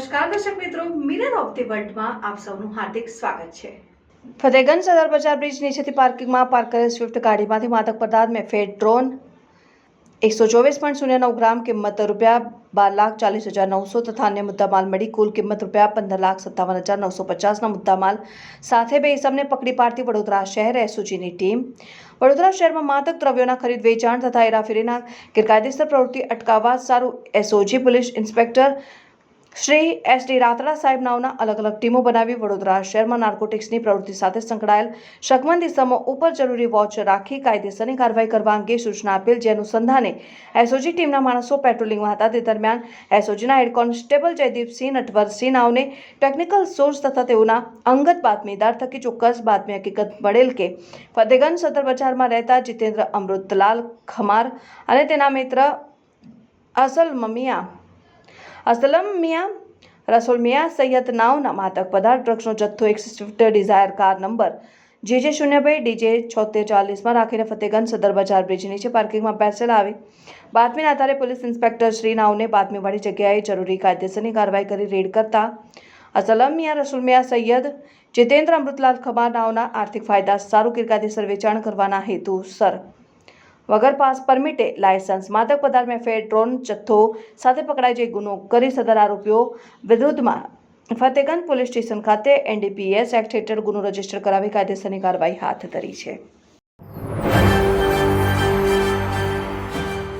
નમસ્કાર, દર્શક મિત્રો. મિરર ઓફ ધી વર્લ્ડમાં આપ સૌનું હાર્દિક સ્વાગત છે. ફતેગંજ સદર બજાર બ્રિજ નીચેથી પાર્કિંગમાં પાર્ક કરેલ સ્વિફ્ટ ગાડીમાંથી માદક પદાર્થ મેં ફેડ ડ્રોન એકસો ચોવીસ પોઈન્ટ શૂન્ય નવ ગ્રામ કિંમત રૂપિયા બાર લાખ ચાલીસ હજાર નવસો તથા અન્ય મુદ્દામાલ મળી કુલ કિંમત રૂપિયા પંદર લાખ સત્તાવન હજાર નવસો પચાસના મુદ્દામાલ. સાથે બે ઇસમને પકડી પાડતી વડોદરા શહેર એસઓજીની ટીમ. વડોદરા શહેરમાં માદક દ્રવ્યોના ખરીદ, વેચાણ તથા હેરાફેરીના ગેરકાયદેસર પ્રવૃત્તિ અટકાવવા સારું SOG, police inspector Shri S D Ratada સાહેબ નાવના અલગ અલગ ટીમો બનાવી વડોદરા શહેરમાં નાર્કોટિક્સની પ્રવૃત્તિ સાથે સંકળાયેલ શકમંદ ઇસમો ઉપર જરૂરી વોચ રાખી કાયદેસરની કાર્યવાહી કરવા અંગે સૂચના આપેલ, જે અનુસંધાને એસઓજી ટીમના માણસો પેટ્રોલિંગમાં હતા. તે દરમિયાન એસઓજીના હેડ કોન્સ્ટેબલ જયદીપસિંહ નટવરસિંહ નાવને ટેકનિકલ સોર્સ તથા તેઓના અંગત બાતમીદાર થકી ચોક્કસ બાતમી હકીકત મળેલ કે ફતેગંજ સદર બજારમાં રહેતા જીતેન્દ્ર અમૃતલાલ ખમાર અને તેના મિત્ર અસલ મમિયા અસલમ મિયા રસોલ મિયા સૈયદ નાવના માતક પદાર્થ ડ્રગ્સનો જથ્થો એક સ્વિફ્ટ ડિઝાયર કાર નંબર જે જે શૂન્ય બે ડીજે છોતેર ચાલીસમાં રાખીને ફતેગંજ સદર બજાર બ્રિજ નીચે પાર્કિંગમાં બેસેલા આવી બાતમીના આધારે પોલીસ ઇન્સ્પેક્ટર શ્રી નાવને બાતમીવાળી જગ્યાએ જરૂરી કાયદેસરની કાર્યવાહી કરી રેડ કરતા અસલમ મિયા રસુલ મિયા સૈયદ જીતેન્દ્ર અમૃતલાલ ખમાર નાવના આર્થિક ફાયદા સારું ગેરકાયદેસર વેચાણ કરવાના હેતુસર વગર પાસ પરમિટે લાયસન્સ. માદક પદાર્થ મેફે ડ્રોન જથ્થો સાથે પકડાઈ જઈ ગુનો કરી સદર આરોપીઓ વિરુદ્ધમાં ફતેગંજ પોલીસ સ્ટેશન ખાતે એનડીપીએસ એક્ટ હેઠળ ગુનો રજિસ્ટર કરાવી કાયદેસરની કાર્યવાહી હાથ ધરી છે.